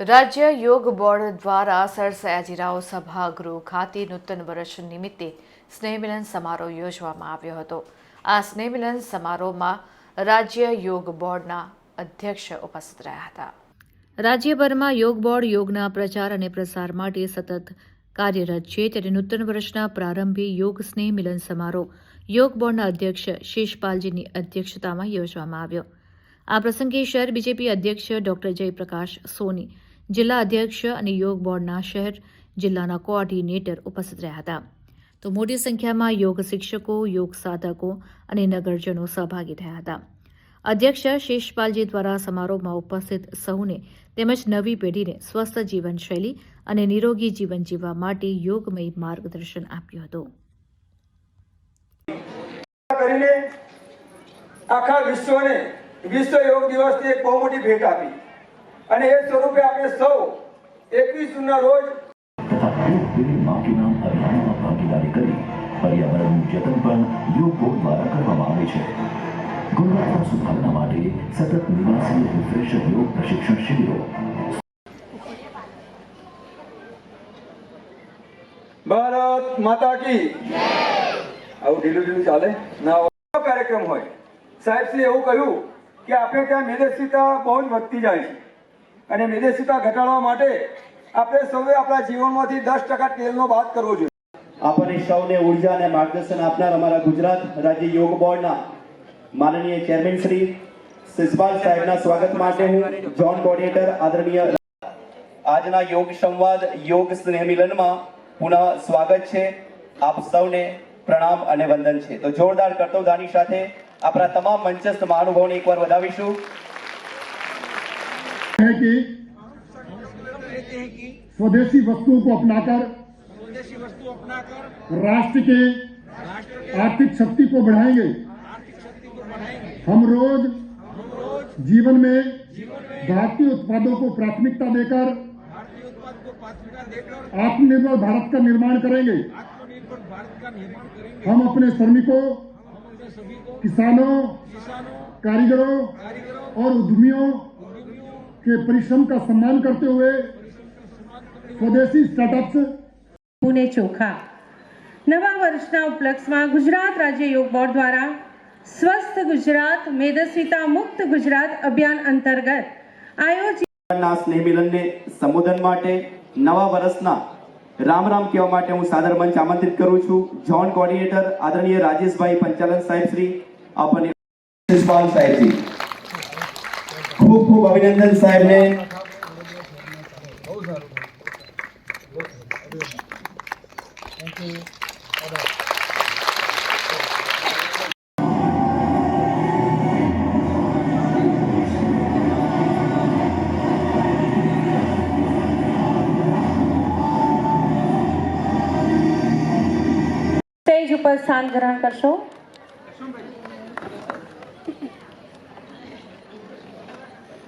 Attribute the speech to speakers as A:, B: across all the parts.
A: રાજ્ય યોગ બોર્ડ દ્વારા સર સયાજીરાવ સભાગૃહ ખાતે નૂતન વર્ષ નિમિત્તે સ્નેહમિલન સમારોહ યોજવામાં આવ્યો હતો. આ સ્નેહમિલન સમારોહમાં રાજ્ય યોગ બોર્ડના અધ્યક્ષ ઉપસ્થિત રહ્યા હતા. રાજ્યભરમાં યોગ બોર્ડ યોગના પ્રચાર અને પ્રસાર માટે સતત કાર્યરત છે. ત્યારે નૂતન વર્ષના પ્રારંભે યોગ સ્નેહ મિલન સમારોહ યોગ બોર્ડના અધ્યક્ષ શેષપાલજીની અધ્યક્ષતામાં યોજવામાં આવ્યો. આ પ્રસંગે શહેર બીજેપી અધ્યક્ષ ડોક્ટર જયપ્રકાશ સોની જિલ્લા અધ્યક્ષ અને યોગ બોર્ડના શહેર જિલ્લાના કોઓર્ડિનેટર ઉપસ્થિત રહ્યા હતા. તો મોટી સંખ્યામાં યોગ શિક્ષકો, યોગ સાધકો અને નગરજનો સહભાગી થયા હતા. અધ્યક્ષ શેષપાલજી દ્વારા સમારોહમાં ઉપસ્થિત સૌને તેમજ નવી પેઢીને સ્વસ્થ જીવનશૈલી અને નિરોગી જીવન જીવવા માટે યોગમય માર્ગદર્શન આપ્યું હતું.
B: આખા વિશ્વને વિશ્વ યોગ દિવસની એક બહુ મોટી ભેટ આપી. અને એ સ્વરૂપે આપણે સૌ એકવીસ જૂનના રોજ
C: ભાગીદારી કરી પર્યાવરણનું જતન પણ યોગ દ્વારા કરવામાં આવે છે. ગુણવત્તા સુધારણા માટે સતત નિવાસી રિફ્રેશર યોગ પ્રશિક્ષણ શિબિરો.
B: ભારત માતા કી આવું ઢીલું ઢીલું ચાલે? ના. કાર્યક્રમ હોય. સાહેબશ્રી એવું કહ્યું કે આપણે ત્યાં મેદસ્વીતા બહુ જ વધતી જાય છે. અને મેદસ્વીતા ઘટાડવા માટે આપણે સૌએ આપણા જીવનમાંથી દસ ટકા તેલનો બાદ કરવો જોઈએ.
D: આપણને સૌને ઊર્જા અને માર્ગદર્શન આપનાર અમારા ગુજરાત રાજ્ય યોગ બોર્ડના માનનીય ચેરમેન શ્રી સિસબાલ સાહેબના સ્વાગત માટે હું જોન કોર્ડિનેટર આદરણીય આજના યોગ સંવાદ, યોગ સ્નેહ મિલનમાં પુનઃ સ્વાગત છે. આપ સૌને પ્રણામ અને વંદન છે. તો જોરદાર કર્તવદાની સાથે આપણા તમામ મંચસ્થ મહાનુભાવોને એકવાર વધાવીશું.
E: है कि स्वदेशी वस्तुओं को अपनाकर स्वदेशी वस्तु अपनाकर राष्ट्र के आर्थिक शक्ति को बढ़ाएँगे। हम रोज जीवन में भारतीय उत्पादों को प्राथमिकता देकर आत्मनिर्भर भारत का निर्माण करेंगे। हम अपने श्रमिकों किसानों कारीगरों और उद्यमियों के परिश्रम का सम्मान करते हुए स्वदेशी स्टार्टअप्स
F: પુણે ચોખા નવા વર્ષના ઉપલક્ષમાં ગુજરાત રાજ્ય યોગ બોર્ડ દ્વારા સ્વસ્થ ગુજરાત મેદસ્વીતા મુક્ત ગુજરાત અભિયાન અંતર્ગત આયોજિત
D: ના સ્નેહ મિલનને સંબોધન માટે નવા વર્ષના રામ રામ કહેવા માટે હું સાદર મંચ આમંત્રિત કરું છું જોન કોર્ડિનેટર આદરણીય રાજેશભાઈ પંચાલન સાહેબ શ્રી આપણને શિષપાલ સાહેબજી ખૂબ ખૂબ અભિનંદન સાહેબને
F: સ્ટેજ ઉપર સ્થાન ગ્રહણ કરશો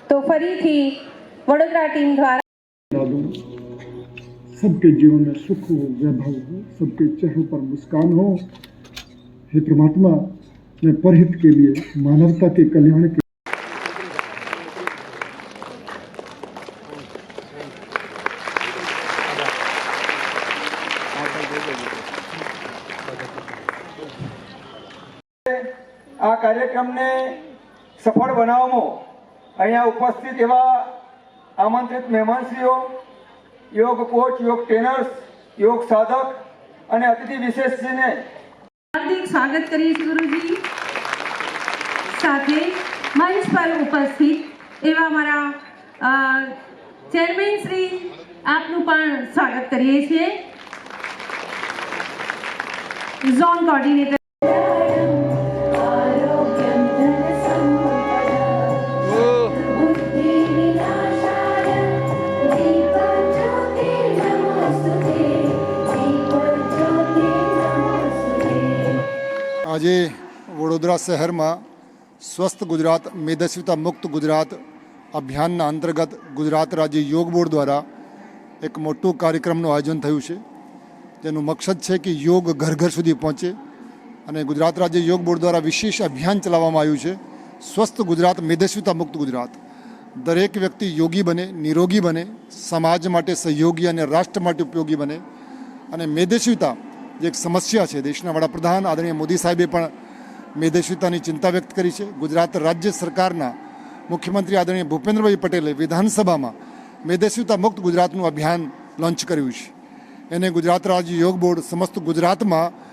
F: તો ફરીથી વડોદરા ટીમ દ્વારા
E: दो सबके जीवन में सुख हो वैभव हो सबके चेहरों पर मुस्कान हो हे परमात्मा मैं परहित के लिए मानवता के कल्याण के
B: આ કાર્યક્રમને સફળ બનાવવામાં અહીંયા ઉપસ્થિત એવા આમંત્રિત મહેમાનશ્રીઓ, યોગ કોચ યોગ ટ્રેનર્સ યોગ સાધક અને અતિથિ વિશેષજીને
F: હાર્દિક સ્વાગત છીએ ગુરુજી. સાથે મંચ પર ઉપસ્થિત, એવા અમારા ચેરમેન શ્રી, આપનું પણ સ્વાગત કરીએ છીએ. ઝોન કોર્ડિનેટર
G: આજે વડોદરા શહેરમાં સ્વસ્થ ગુજરાત, મેદસ્વીતા મુક્ત ગુજરાત અભિયાનના અંતર્ગત ગુજરાત રાજ્ય યોગ બોર્ડ દ્વારા એક મોટું કાર્યક્રમનું આયોજન થયું છે. જેનું મકસદ છે કે યોગ ઘર ઘર સુધી પહોંચે અને ગુજરાત રાજ્ય યોગ બોર્ડ દ્વારા વિશેષ અભિયાન ચલાવવામાં આવ્યું છે. સ્વસ્થ ગુજરાત, મેદસ્વીતા મુક્ત ગુજરાત. દરેક વ્યક્તિ યોગી બને, નિરોગી બને, સમાજ માટે સહયોગી અને રાષ્ટ્ર માટે ઉપયોગી બને અને મેદેશિતા જે એક સમસ્યા છે. દેશના વડાપ્રધાન આદરણીય મોદી સાહેબે પણ મેદેશિતાની ચિંતા વ્યક્ત કરી છે. ગુજરાત રાજ્ય સરકારના મુખ્યમંત્રી આદરણીય ભૂપેન્દ્રભાઈ પટેલે વિધાનસભામાં મેદેશિતા મુક્ત ગુજરાતનું અભિયાન લોન્ચ કર્યું છે. એને ગુજરાત રાજ્ય યોગ બોર્ડ સમસ્ત ગુજરાતમાં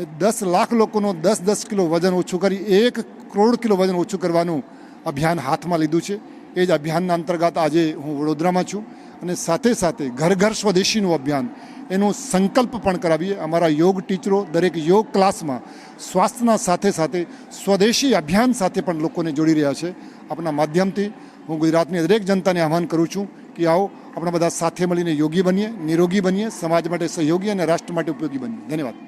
G: એ દસ લાખ લોકોનો દસ દસ કિલો વજન ઓછું કરી, એક કરોડ કિલો વજન ઓછું કરવાનું અભિયાન હાથમાં લીધું છે. એ જ અભિયાનના અંતર્ગત આજે હું વડોદરામાં છું. અને સાથે સાથે ઘર ઘર સ્વદેશીનું અભિયાન, એનો સંકલ્પ પણ કરાવીએ. અમારા યોગ ટીચરો દરેક યોગ ક્લાસમાં સ્વાસ્થ્યના સાથે સાથે સ્વદેશી અભિયાન સાથે પણ લોકોને જોડી રહ્યા છે. આપણા માધ્યમથી હું ગુજરાતની દરેક જનતાને આહ્વાન કરું છું કે આવો આપણે બધા સાથે મળીને યોગી બનીએ, નિરોગી બનીએ, સમાજ માટે સહયોગી અને રાષ્ટ્ર માટે ઉપયોગી બનીએ. ધન્યવાદ.